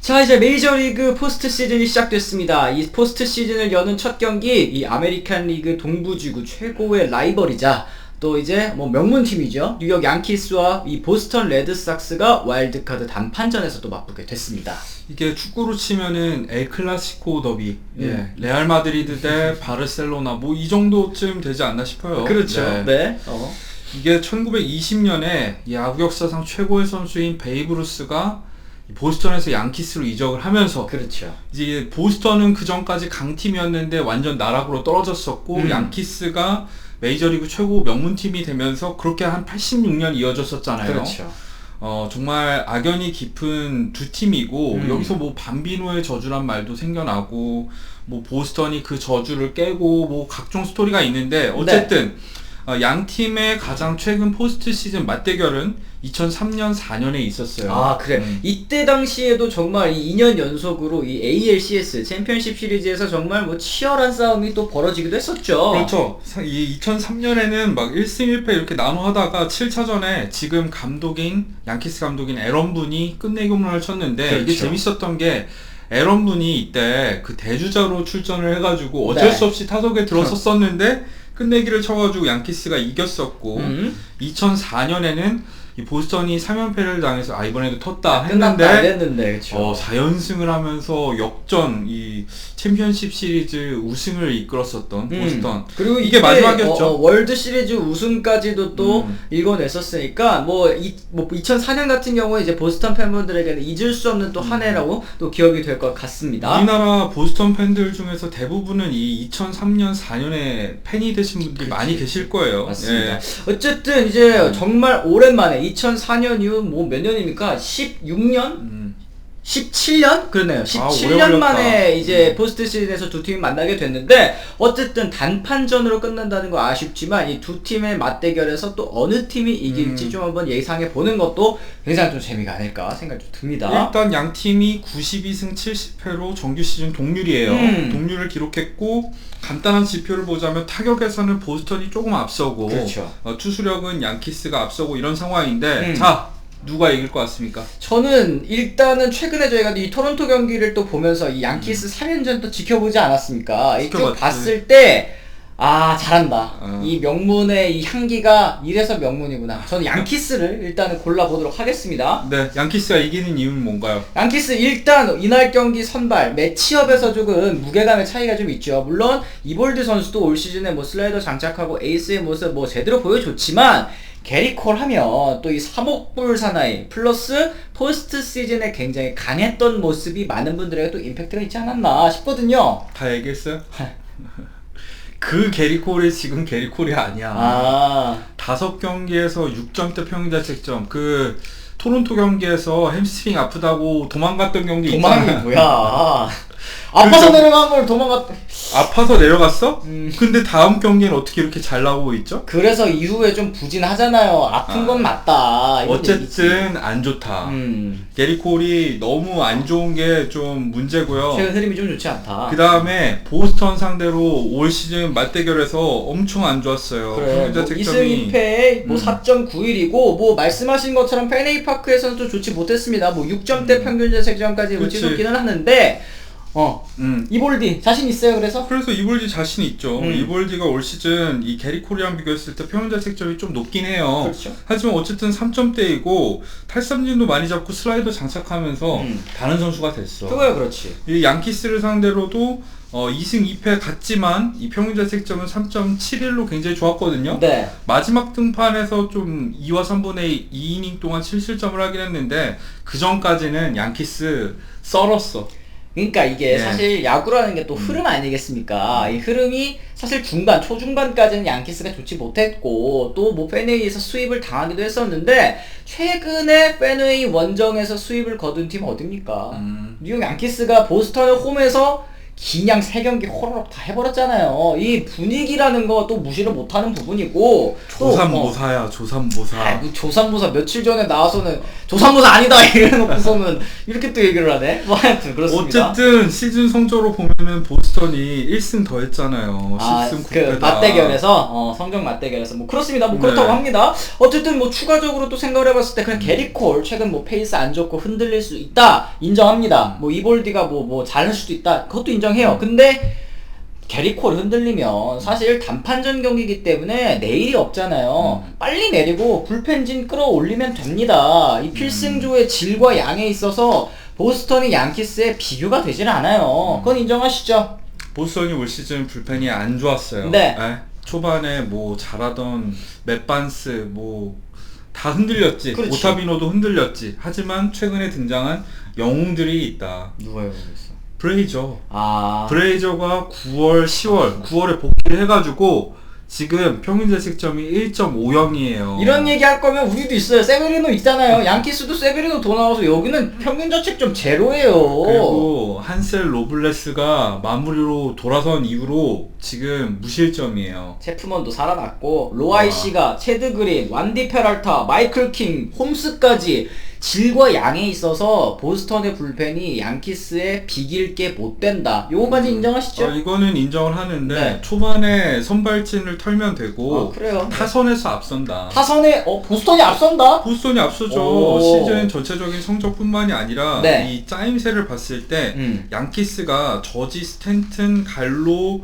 자 이제 메이저리그 포스트 시즌이 시작됐습니다. 이 포스트 시즌을 여는 첫 경기 이 아메리칸 리그 동부지구 최고의 라이벌이자 또 이제 뭐 명문 팀이죠. 뉴욕 양키스와 이 보스턴 레드삭스가 와일드카드 단판전에서 또 맞붙게 됐습니다. 이게 축구로 치면은 엘 클라시코 더비, 예, 음. 레알 마드리드 대 바르셀로나 뭐 이 정도쯤 되지 않나 싶어요. 그렇죠. 네. 네. 어. 이게 1920년에 야구 역사상 최고의 선수인 베이브 루스가 이 보스턴에서 양키스로 이적을 하면서 그렇죠. 이제 보스턴은 그 전까지 강팀이었는데 완전 나락으로 떨어졌었고 음. 양키스가 메이저리그 최고 명문팀이 되면서 그렇게 한 86년 이어졌었잖아요. 그렇죠. 어, 정말 악연이 깊은 두 팀이고 음. 여기서 뭐 밤비노의 저주란 말도 생겨나고 뭐 보스턴이 그 저주를 깨고 뭐 각종 스토리가 있는데 어쨌든 어, 양 팀의 가장 최근 포스트 시즌 맞대결은 2003년 4년에 있었어요. 아 그래 음. 이때 당시에도 정말 이 2년 연속으로 이 ALCS 챔피언십 시리즈에서 정말 뭐 치열한 싸움이 또 벌어지기도 했었죠. 그렇죠. 사- 이 2003년에는 막 1승 1패 이렇게 나눠 하다가 7차전에 지금 감독인 양키스 감독인 에런 분이 끝내기 홈런을 쳤는데 이게 그렇죠. 재밌었던 게 에런 분이 이때 그 대주자로 출전을 해가지고 어쩔 네. 수 없이 타석에 들어섰었는데 끝내기를 쳐가지고 양키스가 이겼었고 음. 2004년에는 이 보스턴이 3연패를 당해서 아 이번에도 텄다 끝났다 했는데 이랬는데 그렇죠. 어, 4연승을 하면서 역전 이 챔피언십 시리즈 우승을 이끌었었던 음. 보스턴. 그리고 이게 마지막이었죠. 어, 어, 월드 시리즈 우승까지도 또 음. 일궈냈었으니까 뭐, 이, 뭐 2004년 같은 경우에 이제 보스턴 팬분들에게는 잊을 수 없는 또 한 해라고 또 기억이 될 것 같습니다. 우리나라 보스턴 팬들 중에서 대부분은 이 2003년 4년에 팬이 되신 분들이 많이 계실 거예요. 맞습니다. 예. 어쨌든 이제 정말 오랜만에 2004년 이후 뭐 몇 년입니까? 16년? 음. 17년? 그러네요. 아, 17년 오래 걸렸다. 만에 이제 음. 포스트 시즌에서 두 팀이 만나게 됐는데 어쨌든 단판전으로 끝난다는 거 아쉽지만 이 두 팀의 맞대결에서 또 어느 팀이 이길지 음. 좀 한번 예상해 보는 것도 굉장히 좀 재미가 아닐까 생각이 좀 듭니다. 일단 양 팀이 92승 70패로 정규 시즌 동률이에요. 음. 동률을 기록했고 간단한 지표를 보자면 타격에서는 보스턴이 조금 앞서고 그렇죠. 어, 투수력은 양키스가 앞서고 이런 상황인데 음. 자 누가 이길 것 같습니까? 저는 일단은 최근에 저희가 이 토론토 경기를 또 보면서 이 양키스 3연전 또 지켜보지 않았습니까? 이쭉 음. 지켜봤지. 봤을 때, 아, 잘한다. 어. 이 명문의 이 향기가 이래서 명문이구나. 저는 양키스를 일단은 골라보도록 하겠습니다. 네, 양키스가 이기는 이유는 뭔가요? 양키스 일단 이날 경기 선발 매치업에서 조금 무게감의 차이가 좀 있죠. 물론 이볼드 선수도 올 시즌에 뭐 슬라이더 장착하고 에이스의 모습 뭐 제대로 보여줬지만 게리콜 하면 또 이 사목불 사나이 플러스 포스트 시즌에 굉장히 강했던 모습이 많은 분들에게 또 임팩트가 있지 않았나 싶거든요. 다 얘기했어요? 그 게리콜이 지금 게리콜이 아니야. 아, 다섯 경기에서 6점대 평균 자책점. 그 토론토 경기에서 햄스트링 아프다고 도망갔던 경기 도망이 있잖아. 뭐야. 아파서 좀- 내려간 걸 도망갔. 아파서 내려갔어? 음. 근데 다음 경기는 어떻게 이렇게 잘 나오고 있죠? 그래서 이후에 좀 부진하잖아요. 아픈 아. 건 맞다. 이런 얘기지. 어쨌든 안 좋다. 음. 게리콜이 너무 안 좋은 게 좀 문제고요. 최근 흐름이 좀 좋지 않다. 그 다음에 보스턴 상대로 올 시즌 맞대결에서 엄청 안 좋았어요. 그래. 평균 뭐 자책점이 2승 2패 뭐 음. 4.91이고 뭐 말씀하신 것처럼 페네이 파크에서는 좀 좋지 못했습니다. 뭐 6점대 음. 평균 자책점까지 뭐 그치. 찍었기는 하는데 어 음. 이볼디 자신 있어요. 그래서 그래서 이볼디 자신 있죠. 음. 이볼디가 올 시즌 이 게리콜이랑 비교했을 때 평균 자책점이 좀 높긴 해요. 그렇죠. 하지만 어쨌든 3점대이고 탈삼진도 많이 잡고 슬라이더 장착하면서 음. 다른 선수가 됐어. 그거야 그렇지. 이 양키스를 상대로도 어, 2승 2패 같지만 이 평균 자책점은 3.71로 굉장히 좋았거든요. 네. 마지막 등판에서 좀 2와 3분의 2이닝 동안 7실점을 하긴 했는데 그 전까지는 양키스 썰었어. 그러니까 이게 네. 사실 야구라는 게또 음. 흐름 아니겠습니까? 이 흐름이 사실 중반, 초중반까지는 양키스가 좋지 못했고 또 뭐 페네이에서 수입을 당하기도 했었는데 최근에 페네이 원정에서 수입을 거둔 팀 어딥니까? 음. 뉴욕 양키스가 보스턴을 홈에서 기냥 세 경기 호로록 다 해버렸잖아요. 이 분위기라는 거 또 무시를 못하는 부분이고 또 어, 조삼모사야 조삼모사. 아이고 조산모사 며칠 전에 나와서는 조산모사 아니다 이래놓고서는 이렇게 또 얘기를 하네. 뭐 하여튼 그렇습니다. 어쨌든 시즌 성적으로 보면은 보스턴이 1승 더 했잖아요. 아, 10승 그 9패다. 맞대결에서 어, 성적 맞대결에서 뭐 그렇습니다. 뭐 그렇다고 네. 합니다. 어쨌든 뭐 추가적으로 또 생각을 해봤을 때 그냥 게리콜 최근 뭐 페이스 안 좋고 흔들릴 수 있다 인정합니다. 뭐 이볼디가 뭐 뭐 잘할 수도 있다 그것도 인정해요. 근데 게리콜 흔들리면 사실 단판전 경기이기 때문에 내일이 없잖아요. 빨리 내리고 불펜진 끌어올리면 됩니다. 이 필승조의 질과 양에 있어서 보스턴이 양키스에 비교가 되질 않아요. 그건 인정하시죠? 보스턴이 올 시즌 불펜이 안 좋았어요. 네. 에? 초반에 뭐 잘하던 맷반스 뭐 다 흔들렸지. 그렇지. 오타비노도 흔들렸지. 하지만 최근에 등장한 영웅들이 있다. 누가요, 모르겠어. 브레이저. 아, 브레이저가 9월, 10월, 9월에 복귀를 해가지고 지금 평균 자책점이 1.50이에요. 이런 얘기 할 거면 우리도 있어요. 세베리노 있잖아요. 양키스도 세베리노 더 나와서 여기는 평균 자책점 제로예요. 그리고 한셀 로블레스가 마무리로 돌아선 이후로 지금 무실점이에요. 체프먼도 살아났고 로아이 씨가 체드 그린, 완디 페랄타, 마이클 킹, 홈스까지 질과 양에 있어서 보스턴의 불펜이 양키스에 비길 게 못 된다. 요거까지 인정하시죠? 어, 이거는 인정을 하는데 네. 초반에 선발진을 털면 되고 아, 그래요. 타선에서 앞선다. 타선에 어 보스턴이 앞선다. 보스턴이 앞서죠. 오. 시즌 전체적인 성적뿐만이 아니라 네. 이 짜임새를 봤을 때 음. 양키스가 저지 스탠튼 갈로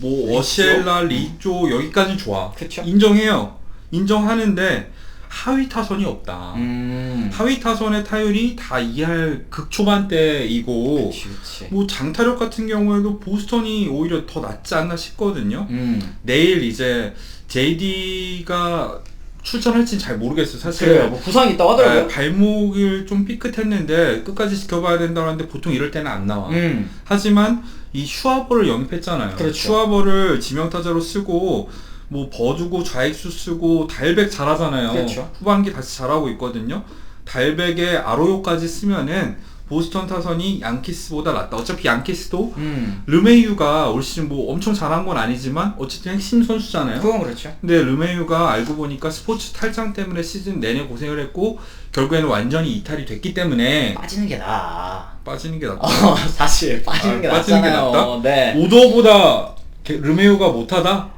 뭐 리조? 어시엘라 리조 여기까지 좋아. 그쵸. 인정해요. 인정하는데 하위 타선이 없다. 음. 하위 타선의 타율이 다 2할 극초반대이고 그치 그치. 뭐 장타력 같은 경우에도 보스턴이 오히려 더 낫지 않나 싶거든요. 음. 내일 이제 JD가 출전할지는 잘 모르겠어요. 사실 그래요. 뭐 부상이 있다고 하더라고요. 아, 발목을 좀 삐끗했는데 끝까지 지켜봐야 된다고 하는데 보통 이럴 때는 안 나와. 음. 하지만 이 슈아버를 영입했잖아요. 그렇죠. 슈아버를 지명타자로 쓰고 뭐 버주고 좌익수 쓰고 달백 잘하잖아요. 그렇죠. 후반기 다시 잘하고 있거든요. 달백에 아로요까지 쓰면은 보스턴 타선이 양키스보다 낫다. 어차피 양키스도 음. 르메이유가 올 시즌 뭐 엄청 잘한 건 아니지만 어쨌든 핵심 선수잖아요. 그건 그렇죠. 근데 르메유가 알고 보니까 스포츠 탈장 때문에 시즌 내내 고생을 했고 결국에는 완전히 이탈이 됐기 때문에 빠지는 게 나아. 빠지는 게 낫다. 어, 사실 빠지는 아, 게 빠지는 게 낫잖아요. 낫다? 네. 오더보다 게- 르메유가 못하다?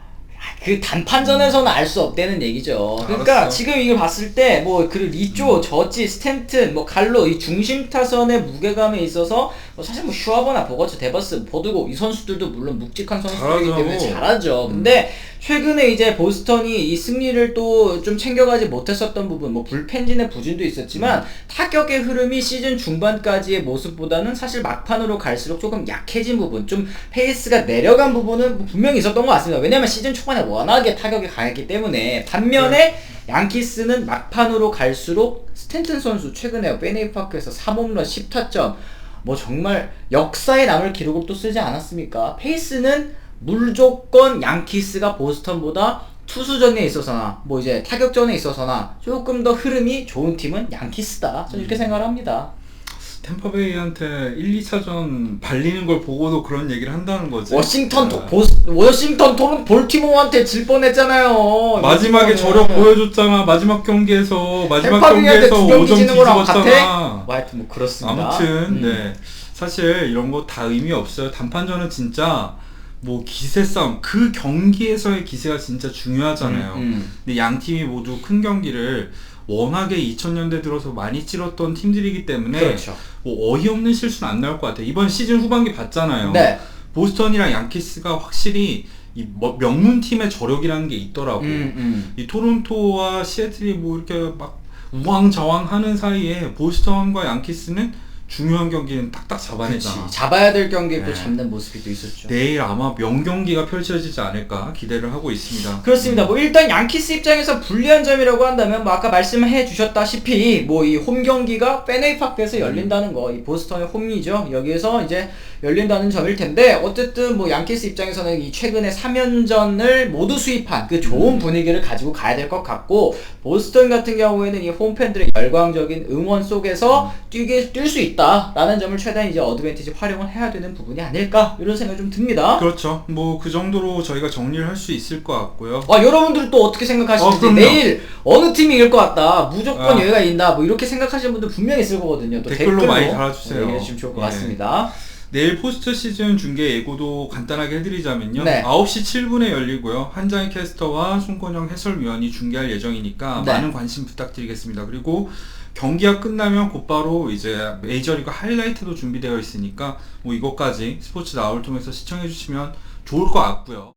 그 단판전에서는 알 수 없다는 얘기죠. 그러니까 알았어. 지금 이걸 봤을 때 뭐 그 리조, 저지, 스탠튼, 뭐 갈로 이 중심 타선의 무게감에 있어서 뭐 사실 뭐 슈아버나 버거츠, 데버스, 버드고 이 선수들도 물론 묵직한 선수들이기. 때문에 잘하죠. 음. 근데 최근에 이제 보스턴이 이 승리를 또 좀 챙겨가지 못했었던 부분, 뭐 불펜진의 부진도 있었지만 타격의 흐름이 시즌 중반까지의 모습보다는 사실 막판으로 갈수록 조금 약해진 부분, 좀 페이스가 내려간 부분은 뭐 분명히 있었던 것 같습니다. 왜냐면 시즌 초반에 워낙에 타격이 강했기 때문에 반면에 양키스는 막판으로 갈수록 스탠튼 선수 최근에 페네이 파크에서 3홈런 10타점 뭐 정말 역사에 남을 기록을 또 쓰지 않았습니까? 페이스는 무조건 양키스가 보스턴보다 투수전에 있어서나 뭐 이제 타격전에 있어서나 조금 더 흐름이 좋은 팀은 양키스다. 저는 이렇게 생각을 합니다. 템파베이한테 1, 2차전 발리는 걸 보고도 그런 얘기를 한다는 거지. 워싱턴 도, 아, 보스, 워싱턴 토론 볼티모어한테 질 뻔했잖아요. 마지막에 이거는. 저력 보여줬잖아. 마지막 경기에서 마지막 경기에서 두 경기 5점 지는 거랑 뒤집었잖아. 뭐 하여튼 뭐 그렇습니다. 아무튼 음. 네 사실 이런 거 다 의미 없어요. 단판전은 진짜 뭐 기세 싸움 그 경기에서의 기세가 진짜 중요하잖아요. 음, 음. 근데 양 팀이 모두 큰 경기를 워낙에 2000년대 들어서 많이 치렀던 팀들이기 때문에 그렇죠. 뭐 어이없는 실수는 안 나올 것 같아요. 이번 시즌 후반기 봤잖아요. 네. 보스턴이랑 양키스가 확실히 이 뭐- 명문 팀의 저력이라는 게 있더라고. 음, 음. 이 토론토와 시애틀이 뭐 이렇게 막 우왕좌왕 하는 사이에 보스턴과 양키스는 중요한 경기는 딱딱 그치. 잡아내잖아. 잡아야 될 경기에 또 네. 잡는 모습이 또 있었죠. 내일 아마 명경기가 펼쳐지지 않을까 기대를 하고 있습니다. 그렇습니다. 뭐 일단 양키스 입장에서 불리한 점이라고 한다면 뭐 아까 말씀해 주셨다시피 뭐 이 홈 경기가 페네이 파크에서 열린다는 거, 이 보스턴의 홈이죠. 여기에서 이제 열린다는 점일 텐데 어쨌든 뭐 양키스 입장에서는 이 최근에 3연전을 모두 수입한 그 좋은 분위기를 가지고 가야 될 것 같고 보스턴 같은 경우에는 이 홈팬들의 열광적인 응원 속에서 뛰게 뛸 수 있다. 있다라는 점을 최대한 이제 어드밴티지 활용을 해야 되는 부분이 아닐까 이런 생각이 좀 듭니다. 그렇죠. 뭐 그 정도로 저희가 정리를 할 수 있을 것 같고요. 와 여러분들은 또 어떻게 생각하시는지 어. 내일 어느 팀이 이길 것 같다 무조건 아. 여기가 이긴다 뭐 이렇게 생각하시는 분들 분명히 있을 거거든요 또 댓글로 많이 달아주세요. 얘기해 주시면 좋을 것 예. 같습니다 내일 포스트 시즌 중계 예고도 간단하게 해드리자면요. 네. 9시 7분에 열리고요. 한장의 캐스터와 송건영 해설위원이 중계할 예정이니까 네. 많은 관심 부탁드리겠습니다. 그리고 경기가 끝나면 곧바로 이제 메이저리그 하이라이트도 준비되어 있으니까 뭐 이것까지 스포츠 나올 통해서 시청해주시면 좋을 것 같고요.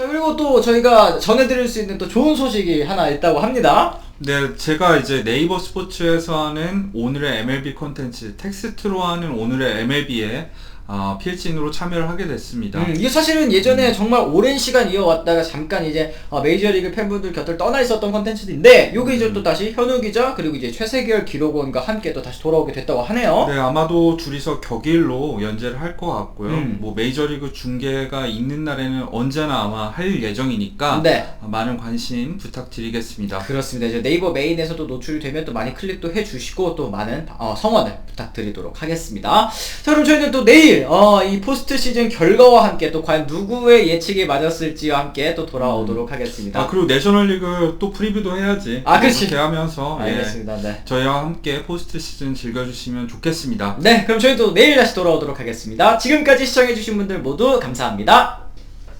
자 그리고 또 저희가 전해드릴 수 있는 또 좋은 소식이 하나 있다고 합니다. 네, 제가 이제 네이버 스포츠에서 하는 오늘의 MLB 콘텐츠, 텍스트로 하는 오늘의 MLB에 아, 필진으로 참여를 하게 됐습니다. 음, 이게 사실은 예전에 정말 오랜 시간 이어왔다가 잠깐 이제 어, 메이저리그 팬분들 곁을 떠나 있었던 컨텐츠인데 요게 이제 또 다시 현우 기자 그리고 이제 최세결 기록원과 함께 또 다시 돌아오게 됐다고 하네요 네, 아마도 둘이서 격일로 연재를 할 것 같고요. 음. 뭐 메이저리그 중계가 있는 날에는 언제나 아마 할 예정이니까 네 많은 관심 부탁드리겠습니다. 그렇습니다. 이제 네이버 메인에서도 노출이 되면 또 많이 클릭도 해주시고 또 많은 어, 성원을 부탁드리도록 하겠습니다. 자 그럼 저희는 또 내일 어, 이 포스트 시즌 결과와 함께 또 과연 누구의 예측이 맞았을지와 함께 또 돌아오도록 하겠습니다. 아 그리고 내셔널리그 또 프리뷰도 해야지. 아, 그치. 그렇게 하면서 예, 알겠습니다. 네. 저희와 함께 포스트 시즌 즐겨주시면 좋겠습니다. 네, 그럼 저희도 내일 다시 돌아오도록 하겠습니다. 지금까지 시청해주신 분들 모두 감사합니다.